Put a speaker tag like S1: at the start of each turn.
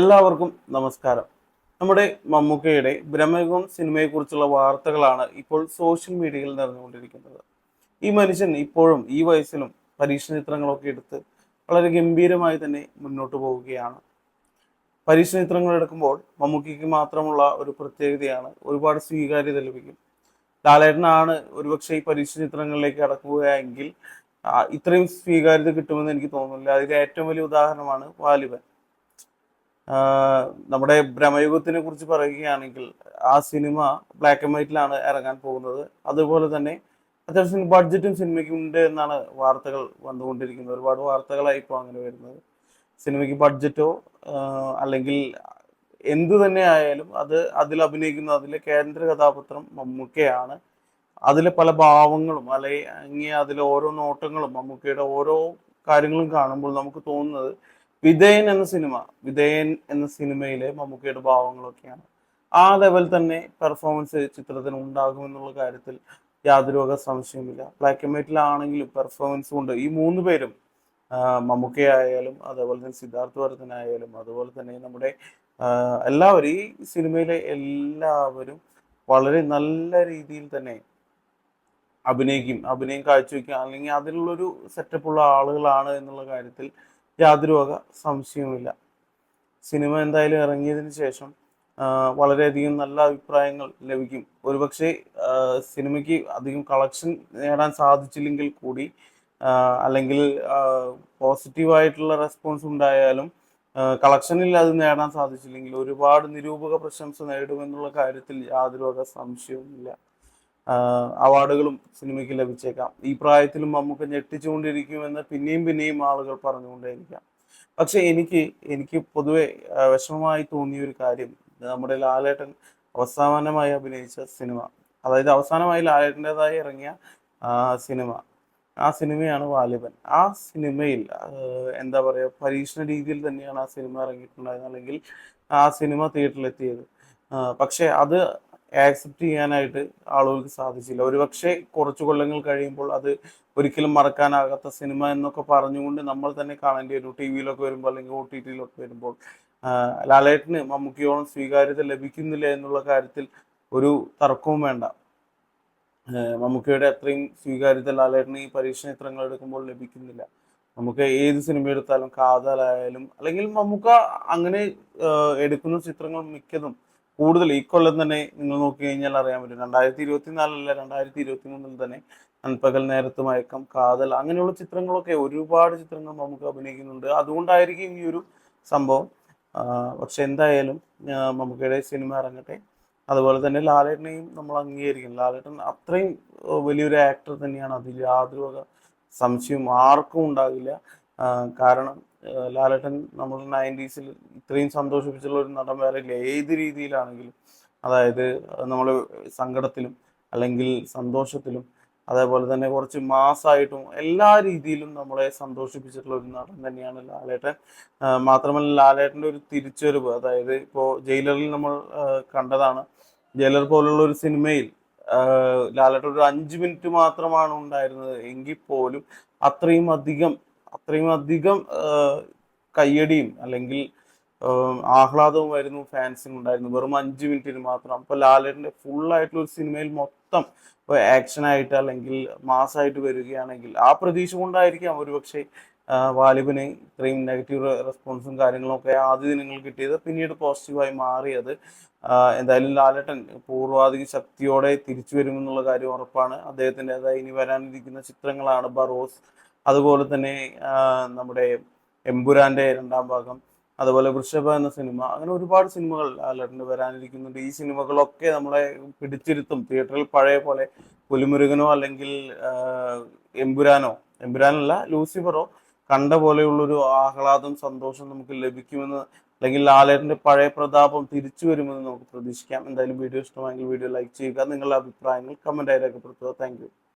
S1: എല്ലാവർക്കും നമസ്കാരം. നമ്മുടെ മമ്മൂക്കയുടെ ബ്രഹ്മയുഗം സിനിമയെക്കുറിച്ചുള്ള വാർത്തകളാണ് ഇപ്പോൾ സോഷ്യൽ മീഡിയയിൽ നിറഞ്ഞുകൊണ്ടിരിക്കുന്നത്. ഈ മനുഷ്യൻ ഇപ്പോഴും ഈ വയസ്സിലും പരീക്ഷ ചിത്രങ്ങളൊക്കെ എടുത്ത് വളരെ ഗംഭീരമായി തന്നെ മുന്നോട്ട് പോവുകയാണ്. പരീക്ഷ ചിത്രങ്ങൾ എടുക്കുമ്പോൾ മമ്മൂക്കയ്ക്ക് മാത്രമുള്ള ഒരു പ്രത്യേകതയാണ് ഒരുപാട് സ്വീകാര്യത ലഭിക്കും. ലാലേട്ടനാണ് ഒരുപക്ഷെ ഈ പരീക്ഷ ചിത്രങ്ങളിലേക്ക് കടക്കുകയെങ്കിൽ ഇത്രയും സ്വീകാര്യത കിട്ടുമെന്ന് എനിക്ക് തോന്നുന്നില്ല. അതിന്റെ ഏറ്റവും വലിയ ഉദാഹരണമാണ് വാലിബൻ. നമ്മുടെ ഭ്രമയുഗത്തിനെ കുറിച്ച് പറയുകയാണെങ്കിൽ ആ സിനിമ ബ്ലാക്ക് ആൻഡ് വൈറ്റിലാണ് ഇറങ്ങാൻ പോകുന്നത്. അതുപോലെ തന്നെ അത്യാവശ്യം ബഡ്ജറ്റും സിനിമയ്ക്ക് ഉണ്ട് എന്നാണ് വാർത്തകൾ വന്നുകൊണ്ടിരിക്കുന്നത്. ഒരുപാട് വാർത്തകളായി ഇപ്പോൾ അങ്ങനെ വരുന്നത്. സിനിമയ്ക്ക് ബഡ്ജറ്റോ അല്ലെങ്കിൽ എന്ത് തന്നെ ആയാലും അത് അതിൽ അഭിനയിക്കുന്ന അതിലെ കേന്ദ്ര കഥാപാത്രം മമ്മൂക്കയാണ്. അതിലെ പല ഭാവങ്ങളും അല്ലെങ്കിൽ അതിലെ ഓരോ നോട്ടങ്ങളും മമ്മൂക്കയുടെ ഓരോ കാര്യങ്ങളും കാണുമ്പോൾ നമുക്ക് തോന്നുന്നത് വിധേയൻ എന്ന സിനിമ വിധേയൻ എന്ന സിനിമയിലെ മമ്മൂക്കയുടെ ഭാവങ്ങളൊക്കെയാണ്. ആ ലെവൽ തന്നെ പെർഫോമൻസ് ചിത്രത്തിന് ഉണ്ടാകുമെന്നുള്ള കാര്യത്തിൽ യാതൊരു വക സംശയമില്ല ബ്ലാക്ക് ആൻഡ് വൈറ്റിലാണെങ്കിലും പെർഫോമൻസ് കൊണ്ട് ഈ മൂന്ന് പേരും മമ്മൂക്കയായാലും അതേപോലെ തന്നെ സിദ്ധാർത്ഥ് വർദ്ധനായാലും അതുപോലെ തന്നെ നമ്മുടെ എല്ലാവരും ഈ സിനിമയിലെ എല്ലാവരും വളരെ നല്ല രീതിയിൽ തന്നെ അഭിനയിക്കും അഭിനയം കാഴ്ചവെക്കും. അല്ലെങ്കിൽ അതിലുള്ളൊരു സെറ്റപ്പുള്ള ആളുകളാണ് എന്നുള്ള കാര്യത്തിൽ യാതൊരു വക സംശയവുമില്ല. സിനിമ എന്തായാലും ഇറങ്ങിയതിന് ശേഷം വളരെയധികം നല്ല അഭിപ്രായങ്ങൾ ലഭിക്കും. ഒരുപക്ഷെ സിനിമയ്ക്ക് അധികം കളക്ഷൻ നേടാൻ സാധിച്ചില്ലെങ്കിൽ കൂടി അല്ലെങ്കിൽ പോസിറ്റീവായിട്ടുള്ള റെസ്പോൺസ് ഉണ്ടായാലും കളക്ഷനിൽ അത് നേടാൻ സാധിച്ചില്ലെങ്കിൽ ഒരുപാട് നിരൂപക പ്രശംസ നേടുമെന്നുള്ള കാര്യത്തിൽ യാതൊരു വക സംശയവുമില്ല. അവാർഡുകളും സിനിമയ്ക്ക് ലഭിച്ചേക്കാം. ഈ പ്രായത്തിലും മമ്മൂക്ക ഞെട്ടിച്ചുകൊണ്ടിരിക്കുമെന്ന് പിന്നെയും പിന്നെയും ആളുകൾ പറഞ്ഞുകൊണ്ടേയിരിക്കാം. പക്ഷെ എനിക്ക് എനിക്ക് പൊതുവെ വിഷമമായി തോന്നിയ ഒരു കാര്യം നമ്മുടെ ലാലേട്ടൻ അവസാനമായി അഭിനയിച്ച സിനിമ അതായത് അവസാനമായി ലാലേട്ടന്റെതായി ഇറങ്ങിയ സിനിമ ആ സിനിമയാണ് വാലിബൻ. ആ സിനിമയിൽ എന്താ പറയുക പരീക്ഷണ രീതിയിൽ തന്നെയാണ് ആ സിനിമ ഇറങ്ങിയിട്ടുണ്ടായിരുന്നത് അല്ലെങ്കിൽ ആ സിനിമ തിയേറ്ററിലെത്തിയത്. പക്ഷെ അത് ആക്സെപ്റ്റ് ചെയ്യാനായിട്ട് ആളുകൾക്ക് സാധിച്ചില്ല. ഒരുപക്ഷെ കുറച്ചു കൊല്ലങ്ങൾ കഴിയുമ്പോൾ അത് ഒരിക്കലും മറക്കാനാകാത്ത സിനിമ എന്നൊക്കെ പറഞ്ഞുകൊണ്ട് നമ്മൾ തന്നെ കാണേണ്ടി വരും. ടി വിയിലൊക്കെ വരുമ്പോൾ അല്ലെങ്കിൽ ഒ ടി ടിയിലൊക്കെ വരുമ്പോൾ. ലാലേട്ടന് മമ്മൂക്കിയോളം സ്വീകാര്യത ലഭിക്കുന്നില്ല എന്നുള്ള കാര്യത്തിൽ ഒരു തർക്കവും വേണ്ട. മമ്മൂക്കിയുടെ അത്രയും സ്വീകാര്യത ലാലേട്ടന് ഈ പരീക്ഷണ ചിത്രങ്ങൾ എടുക്കുമ്പോൾ ലഭിക്കുന്നില്ല. നമുക്ക് ഏത് സിനിമ എടുത്താലും കാതലായാലും അല്ലെങ്കിൽ മമ്മൂക്ക അങ്ങനെ എടുക്കുന്ന ചിത്രങ്ങൾ മിക്കതും കൂടുതൽ ഈ കൊല്ലം തന്നെ നിങ്ങൾ നോക്കി കഴിഞ്ഞാൽ അറിയാൻ പറ്റും. രണ്ടായിരത്തി ഇരുപത്തി നാലല്ല രണ്ടായിരത്തി ഇരുപത്തി മൂന്നിൽ തന്നെ നൻപകൽ നേരത്ത് മയക്കം കാതൽ അങ്ങനെയുള്ള ചിത്രങ്ങളൊക്കെ ഒരുപാട് ചിത്രങ്ങൾ നമുക്ക് അഭിനയിക്കുന്നുണ്ട്. അതുകൊണ്ടായിരിക്കും ഈ ഒരു സംഭവം. പക്ഷെ എന്തായാലും മമ്മൂക്കയുടെ സിനിമ ഇറങ്ങട്ടെ. അതുപോലെ തന്നെ ലാലേട്ടനെയും നമ്മൾ അംഗീകരിക്കും. ലാലേട്ടൻ അത്രയും വലിയൊരു ആക്ടർ തന്നെയാണ്. അതിൽ യാതൊരു സംശയവും ആർക്കും ഉണ്ടാകില്ല. കാരണം ലാലേട്ടൻ നമ്മൾ നയന്റീസിൽ ഇത്രയും സന്തോഷിപ്പിച്ചുള്ള ഒരു നടൻ വേറെ ഇല്ല. ഏത് രീതിയിലാണെങ്കിലും അതായത് നമ്മൾ സങ്കടത്തിലും അല്ലെങ്കിൽ സന്തോഷത്തിലും അതേപോലെ തന്നെ കുറച്ച് മാസമായിട്ടും എല്ലാ രീതിയിലും നമ്മളെ സന്തോഷിപ്പിച്ചിട്ടുള്ള ഒരു നടൻ തന്നെയാണ് ലാലേട്ടൻ. മാത്രമല്ല ലാലേട്ടന്റെ ഒരു തിരിച്ചുവരവ് അതായത് ഇപ്പോൾ ജയിലറിൽ നമ്മൾ കണ്ടതാണ്. ജയിലർ പോലുള്ള ഒരു സിനിമയിൽ ലാലേട്ടൻ ഒരു അഞ്ച് മിനിറ്റ് മാത്രമാണ് ഉണ്ടായിരുന്നത്. എങ്കിൽ പോലും അത്രയും അധികം അത്രയും അധികം കയ്യടിയും അല്ലെങ്കിൽ ആഹ് ആഹ്ലാദവുമായിരുന്നു ഫാൻസിന് ഉണ്ടായിരുന്നു വെറും അഞ്ച് മിനിറ്റിന് മാത്രം. അപ്പൊ ലാലേട്ടന്റെ ഫുൾ ആയിട്ടുള്ള ഒരു സിനിമയിൽ മൊത്തം ആക്ഷൻ ആയിട്ട് അല്ലെങ്കിൽ മാസമായിട്ട് വരികയാണെങ്കിൽ ആ പ്രതീക്ഷ കൊണ്ടായിരിക്കാം ഒരുപക്ഷെ വാലിബിന് ഇത്രയും നെഗറ്റീവ് റെസ്പോൺസും കാര്യങ്ങളും ഒക്കെ ആദ്യ ദിനങ്ങൾ കിട്ടിയത്. പിന്നീട് പോസിറ്റീവായി മാറിയത് എന്തായാലും ലാലേട്ടൻ പൂർവാധിക ശക്തിയോടെ തിരിച്ചു വരുമെന്നുള്ള കാര്യം ഉറപ്പാണ്. അദ്ദേഹത്തിന്റെതായി ഇനി വരാനിരിക്കുന്ന ചിത്രങ്ങളാണ്. ബറോസ് അതുപോലെ തന്നെ നമ്മുടെ എമ്പുരാന്റെ രണ്ടാം ഭാഗം അതുപോലെ വൃഷഭ എന്ന സിനിമ അങ്ങനെ ഒരുപാട് സിനിമകൾ ലാലേട്ടന് വരാനിരിക്കുന്നുണ്ട്. ഈ സിനിമകളൊക്കെ നമ്മളെ പിടിച്ചിരുത്തും. തിയേറ്ററിൽ പഴയ പോലെ പുലിമുരുകനോ അല്ലെങ്കിൽ എംപുരാനോ എമ്പുരാനോ എമ്പുരാനല്ല ലൂസിഫറോ കണ്ട പോലെയുള്ളൊരു ആഹ്ലാദം സന്തോഷം നമുക്ക് ലഭിക്കുമെന്ന് അല്ലെങ്കിൽ ലാലേട്ടന്റെ പഴയ പ്രതാപം തിരിച്ചു വരുമെന്ന് നമുക്ക് പ്രതീക്ഷിക്കാം. എന്തായാലും വീഡിയോ ഇഷ്ടമായെങ്കിൽ വീഡിയോ ലൈക്ക് ചെയ്യുക. നിങ്ങളുടെ അഭിപ്രായങ്ങൾ കമന്റ് ആയി രേഖപ്പെടുത്തുക. താങ്ക്